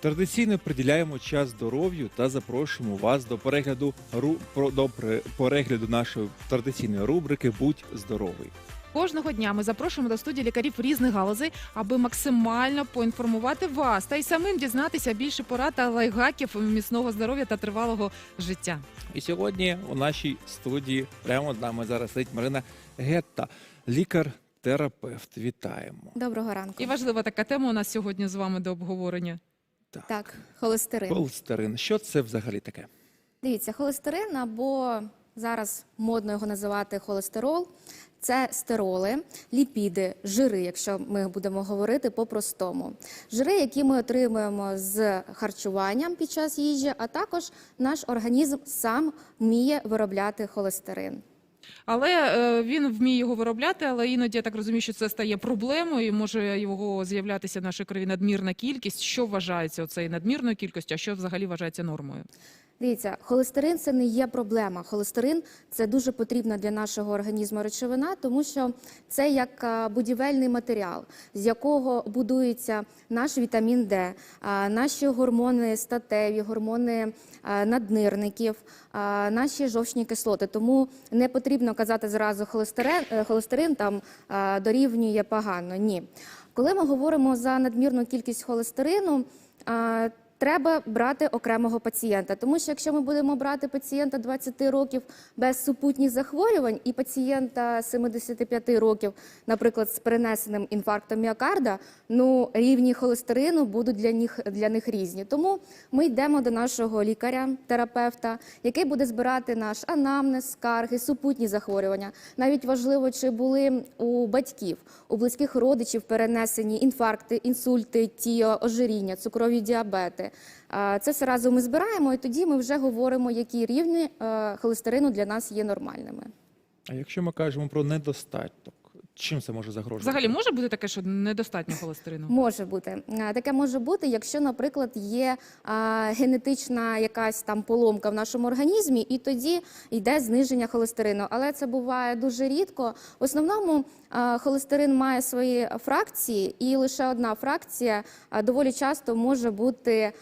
Традиційно приділяємо час здоров'ю та запрошуємо вас до перегляду ру про до перегляду нашої традиційної рубрики Будь здоровий. Кожного дня ми запрошуємо до студії лікарів різних галузей, аби максимально поінформувати вас та й самим дізнатися більше порад та лайфхаків міцного здоров'я та тривалого життя. І сьогодні у нашій студії прямо з нами зараз сидить Марина Гетта, лікар-терапевт. Вітаємо. Доброго ранку. І важлива така тема у нас сьогодні з вами до обговорення. Так, холестерин. Холестерин. Що це взагалі таке? Дивіться, холестерин або зараз модно його називати холестерол. Це стероли, ліпіди, жири, якщо ми будемо говорити по-простому. Жири, які ми отримуємо з харчуванням під час їжі, а також наш організм сам вміє виробляти холестерин. Але е, він вміє його виробляти, але іноді я так розумію, що це стає проблемою. і Може його з'являтися в нашій крові надмірна кількість. Що вважається оцею надмірною кількістю, а що взагалі вважається нормою? Дивіться, холестерин це не є проблема. Холестерин це дуже потрібна для нашого організму речовина, тому що це як будівельний матеріал, з якого будується наш вітамін Д, наші гормони статеві, гормони а, наднирників, наші жовчні кислоти. Тому не потрібно казати зразу холестерин, е, холестерин там дорівнює погано. Ні. Коли ми говоримо за надмірну кількість холестерину, Треба брати окремого пацієнта, тому що якщо ми будемо брати пацієнта 20 років без супутніх захворювань і пацієнта 75 років, наприклад, з перенесеним інфарктом міокарда, ну рівні холестерину будуть для них для них різні. Тому ми йдемо до нашого лікаря-терапевта, який буде збирати наш анамнез, скарги, супутні захворювання. Навіть важливо, чи були у батьків, у близьких родичів перенесені інфаркти, інсульти, тіо, ожиріння, цукрові діабети. Це все разом ми збираємо, і тоді ми вже говоримо, які рівні е, холестерину для нас є нормальними. А якщо ми кажемо про недостаток, чим це може загрожувати? Взагалі може бути таке, що недостатньо холестерину? Може бути Е, таке може бути, якщо, наприклад, є генетична якась там поломка в нашому організмі, і тоді йде зниження холестерину. Але це буває дуже рідко. В основному холестерин має свої фракції, і лише одна фракція доволі часто може бути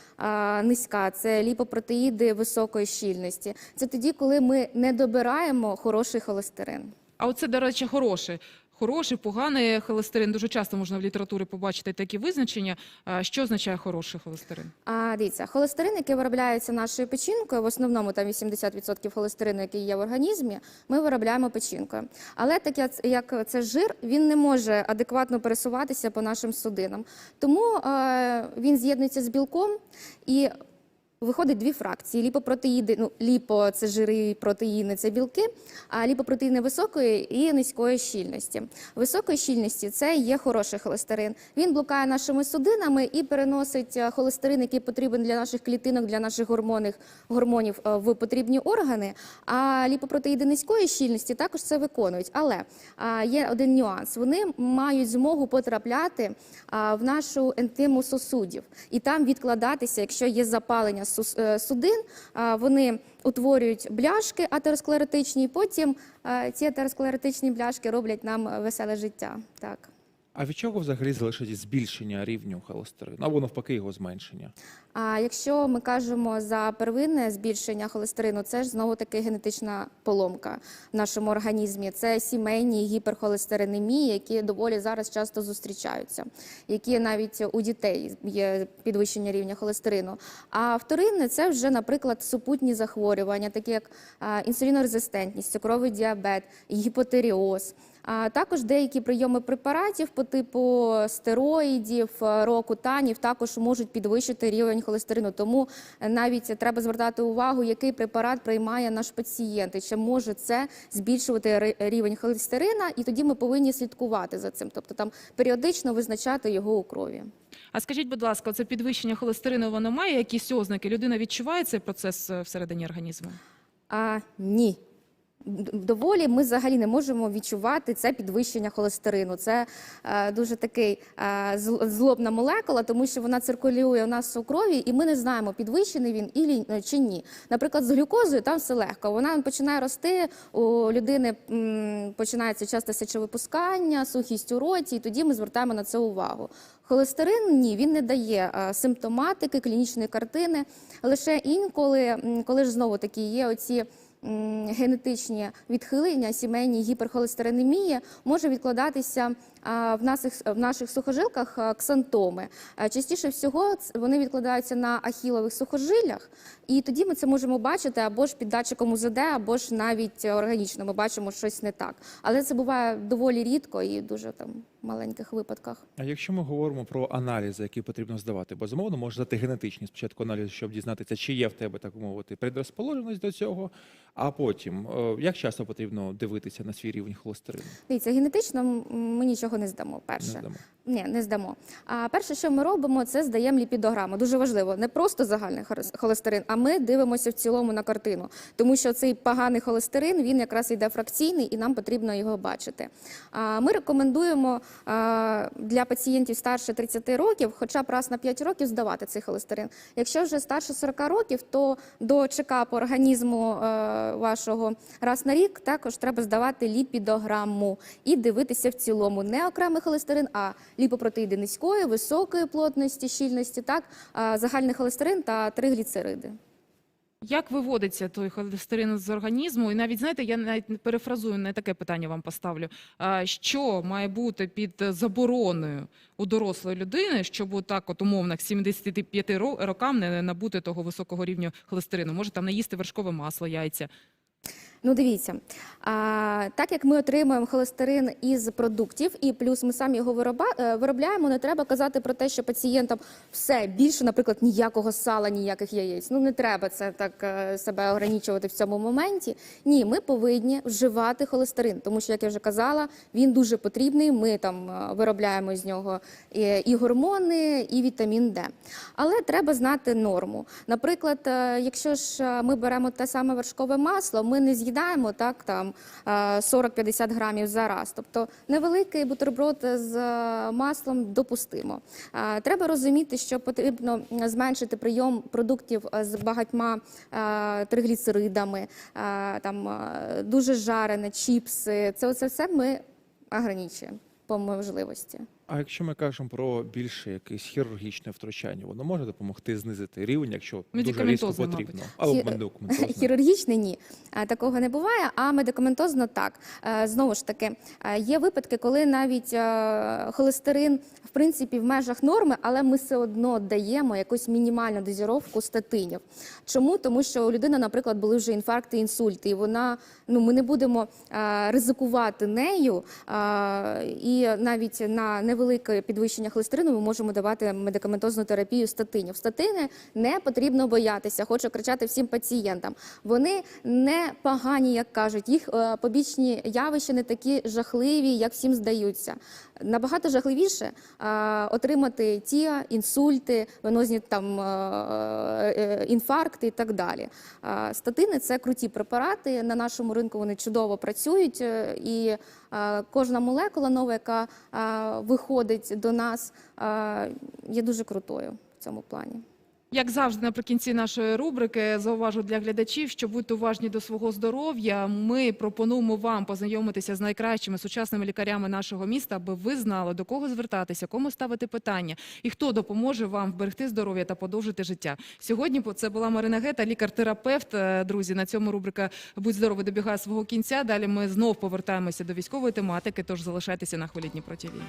низька. Це ліпопротеїди високої щільності. Це тоді, коли ми не добираємо хороший холестерин. А оце, до речі, хороше. Хороший, поганий холестерин. Дуже часто можна в літературі побачити такі визначення. Що означає хороший холестерин? А дивіться, холестерин, який виробляється нашою печінкою, в основному там 80% холестерину, який є в організмі, ми виробляємо печінкою. Але так як- це жир, він не може адекватно пересуватися по нашим судинам. Тому е, він з'єднується з білком і. Виходить дві фракції: ліпопротеїди, ну ліпо це жири, протеїни, це білки, а ліпопротеїни високої і низької щільності. Високої щільності це є хороший холестерин. Він блукає нашими судинами і переносить е, холестерин, який потрібен для наших клітинок, для наших гормонів, гормонів е, в потрібні органи. А ліпопротеїди низької щільності також це виконують. Але є один нюанс: вони мають змогу потрапляти в нашу ентиму сосудів і там відкладатися, якщо є запалення судин, а, вони утворюють бляшки атеросклеротичні, потім е, ці атеросклеротичні бляшки роблять нам е, веселе життя. Так. А від чого взагалі залежить збільшення рівню холестерину або навпаки його зменшення? А якщо ми кажемо за первинне збільшення холестерину, це ж знову таки генетична поломка в нашому організмі. Це сімейні гіперхолестеринемії, які доволі зараз часто зустрічаються, які навіть у дітей є підвищення рівня холестерину. А вторинне це вже, наприклад, супутні захворювання, такі як інсулінорезистентність, цукровий діабет, гіпотеріоз. А також деякі прийоми препаратів по типу стероїдів, е, рокутанів також можуть підвищити рівень холестерину. Тому е, навіть треба звертати увагу, який препарат приймає наш пацієнт, і чи може це збільшувати рівень холестерина, і тоді ми повинні слідкувати за цим, тобто там періодично визначати його у крові. А скажіть, будь ласка, це підвищення холестерину воно має якісь ознаки? Людина відчуває цей процес е, всередині організму? А ні. Доволі ми взагалі не можемо відчувати це підвищення холестерину. Це е, дуже такий е, злобна молекула, тому що вона циркулює у нас у крові, і ми не знаємо, підвищений він ілі, е, чи ні. Наприклад, з глюкозою там все легко. Вона починає рости, у людини м, починається часто сечовипускання, сухість у роті, і тоді ми звертаємо на це увагу. Холестерин ні, він не дає е, симптоматики, клінічної картини. Лише інколи, коли ж знову таки є оці генетичні відхилення, сімейні гіперхолестеринемії, може відкладатися в наших, в наших сухожилках ксантоми. Частіше всього вони відкладаються на ахілових сухожиллях, і тоді ми це можемо бачити або ж під датчиком УЗД, або ж навіть органічно. Ми бачимо щось не так. Але це буває доволі рідко і дуже там маленьких випадках. А якщо ми говоримо про аналізи, які потрібно здавати, безумовно, може здати генетичні спочатку аналізи, щоб дізнатися, чи є в тебе, так мовити, предрозположеність до цього, а потім е, як часто потрібно дивитися на свій рівень холестерину? Дивіться, генетично ми нічого не здамо. Не Перше. здамо. Ні, не здамо. А перше, що ми робимо, це здаємо ліпідограму. Дуже важливо, не просто загальний холестерин, а ми дивимося в цілому на картину. Тому що цей поганий холестерин він якраз йде фракційний, і нам потрібно його бачити. А ми рекомендуємо для пацієнтів старше 30 років, хоча б раз на 5 років здавати цей холестерин. Якщо вже старше 40 років, то до чекапу організму е, вашого раз на рік також треба здавати ліпідограму і дивитися в цілому не окремий холестерин, а ліпопротеїди низької, високої плотності, щільності, так, загальний холестерин та тригліцериди. Як виводиться той холестерин з організму? І навіть знаєте, я навіть перефразую, не таке питання вам поставлю. Що має бути під забороною у дорослої людини, щоб отак, от умовно, к 75 рокам не набути того високого рівня холестерину? Може там не їсти вершкове масло, яйця? Ну, дивіться, а, так як ми отримуємо холестерин із продуктів, і плюс ми самі його е, виробляємо, не треба казати про те, що пацієнтам все більше, наприклад, ніякого сала, ніяких яєць. Ну не треба це так е, себе ограничувати в цьому моменті. Ні, ми повинні вживати холестерин, тому що, як я вже казала, він дуже потрібний. Ми там е, виробляємо з нього і, гормони, і вітамін Д. Але треба знати норму. Наприклад, якщо ж ми беремо те саме вершкове масло, ми не з'їдаємо так там е, 40-50 грамів за раз. Тобто невеликий бутерброд з е, маслом допустимо. Е, Треба розуміти, що потрібно зменшити прийом продуктів е, з багатьма е, тригліцеридами, е, там е, дуже жарене, чіпси. Це все ми ограничуємо по можливості. А якщо ми кажемо про більше якесь хірургічне втручання, воно може допомогти знизити рівень, якщо дуже різко потрібно. Або Хі- Хірургічне ні, такого не буває. А медикаментозно так. Е, Знову ж таки, е, є випадки, коли навіть е, холестерин в принципі в межах норми, але ми все одно даємо якусь мінімальну дозіровку статинів. Чому? Тому що у людини, наприклад, були вже інфаркти, інсульти, і вона ну ми не будемо ризикувати нею. І навіть на невелике підвищення холестерину ми можемо давати медикаментозну терапію статинів. Статини не потрібно боятися. Хочу кричати всім пацієнтам. Вони не погані, як кажуть. Їх е, побічні явища не такі жахливі, як всім здаються. Набагато жахливіше е, отримати ті інсульти, венозні там е, інфаркти і так далі. Статини це круті препарати. На нашому ринку вони чудово працюють, і кожна молекула нова, яка е, виходить до нас, є дуже крутою в цьому плані. Як завжди, наприкінці нашої рубрики зауважу для глядачів, що будьте уважні до свого здоров'я. Ми пропонуємо вам познайомитися з найкращими сучасними лікарями нашого міста, аби ви знали до кого звертатися, кому ставити питання і хто допоможе вам вберегти здоров'я та подовжити життя. Сьогодні це була Марина Гета, лікар-терапевт. Е, Друзі, на цьому рубрика Будь здоровий добігає свого кінця. Далі ми знов повертаємося до військової тематики. Тож залишайтеся на хвилі Дніпро ТІВІ.